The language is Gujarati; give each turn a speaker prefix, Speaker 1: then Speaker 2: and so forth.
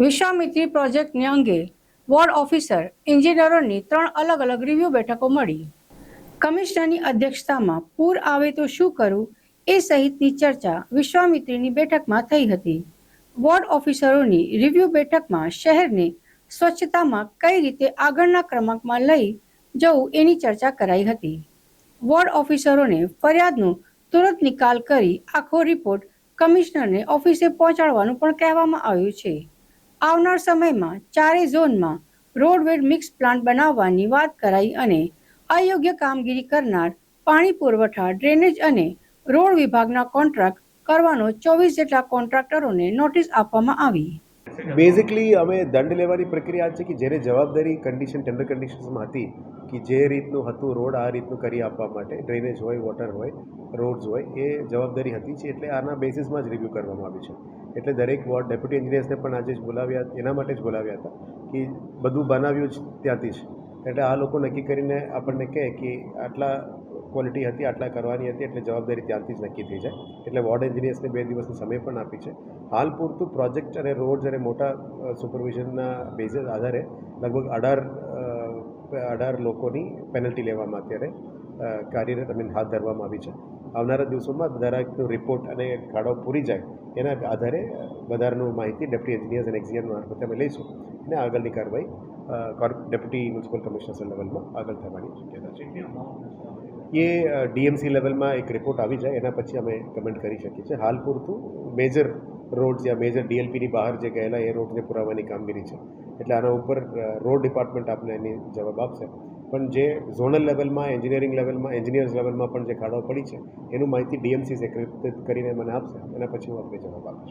Speaker 1: વિશ્વામિત્રી પ્રોજેક્ટને અંગે વોર્ડ ઓફિસર, એન્જિનિયરોની ત્રણ અલગ અલગ રિવ્યૂ બેઠકો મળી. કમિશનરની અધ્યક્ષતામાં પૂર આવે તો શું કરવું એ સહિતની ચર્ચા વિશ્વામિત્રીની બેઠકમાં થઈ હતી. વોર્ડ ઓફિસરોની રિવ્યૂ બેઠકમાં શહેરને સ્વચ્છતામાં કઈ રીતે આગળના ક્રમાંકમાં લઈ જવું એની ચર્ચા કરાઈ હતી. વોર્ડ ઓફિસરોને ફરિયાદનો તુરંત નિકાલ કરી આખો રિપોર્ટ કમિશનરને ઓફિસે પહોંચાડવાનું પણ કહેવામાં આવ્યું છે. આવનાર સમયમાં ચારે ઝોનમાં રોડવેડ મિક્સ પ્લાન્ટ બનાવવાની વાત કરાઈ અને અયોગ્ય કામગીરી કરનાર પાણી પુરવઠા, ડ્રેનેજ અને રોડ વિભાગના કોન્ટ્રાક્ટ કરવાનો ચોવીસ જેટલા કોન્ટ્રાક્ટરોને નોટિસ આપવામાં આવી.
Speaker 2: બેઝિકલી અમે દંડ લેવાની પ્રક્રિયા છે કે જેને જવાબદારી કન્ડિશન ટેન્ડર કન્ડિશન્સમાં હતી કે જે રીતનું હતું રોડ, આ રીતનું કરી આપવા માટે, ડ્રેનેજ હોય વોટર હોય રોડ્સ હોય, એ જવાબદારી હતી છે એટલે આના બેસિસમાં જ રિવ્યૂ કરવામાં આવ્યું છે. એટલે દરેક વોર્ડ ડેપ્યુટી એન્જિનિયર્સને પણ આજે જ બોલાવ્યા, એના માટે જ બોલાવ્યા હતા કે બધું બનાવ્યું જ ત્યાંથી જ. એટલે આ લોકો નક્કી કરીને આપણને કહે કે આટલા ક્વોલિટી હતી, આટલા કરવાની હતી, એટલે જવાબદારી ત્યાંથી જ નક્કી થઈ જાય. એટલે વોર્ડ એન્જિનિયર્સને બે દિવસનો સમય પણ આપી છે. હાલ પૂરતું પ્રોજેક્ટ અને રોડ્સ અને મોટા સુપરવિઝનના બેઝિસ આધારે લગભગ અઢાર અઢાર લોકોની પેનલ્ટી લેવામાં અત્યારે કાર્યરત અમે હાથ ધરવામાં આવી છે. આવનારા દિવસોમાં દરેકનો રિપોર્ટ અને ખાડો પૂરી જાય. એના આધારે વધારાનું માહિતી ડેપ્યુટી એન્જિનિયર્સ અને એક્ઝિયર મારફતે અમે લઈશું અને આગળની કાર્યવાહી ડેપ્યુટી મ્યુનિસિપલ કમિશનર લેવલમાં આગળ થવાની શક્યતા છે. એ ડીએમસી લેવલમાં એક રિપોર્ટ આવી જાય, એના પછી અમે કમેન્ટ કરી શકીએ છીએ. હાલ પૂરતું મેજર રોડ્સ યા મેજર ડીએલપીની બહાર જે ગયેલા, એ રોડને પુરાવાની કામગીરી છે. એટલે આના ઉપર રોડ ડિપાર્ટમેન્ટ આપને એની જવાબ આપશે. પણ જે ઝોનલ લેવલમાં, એન્જિનિયરિંગ લેવલમાં, એન્જિનિયર્સ લેવલમાં પણ જે ખાડો પડી છે, એનું માહિતી ડીએમસી એકત્રિત કરીને મને આપશે એના પછી હું આપણે જવાબ આપીશ.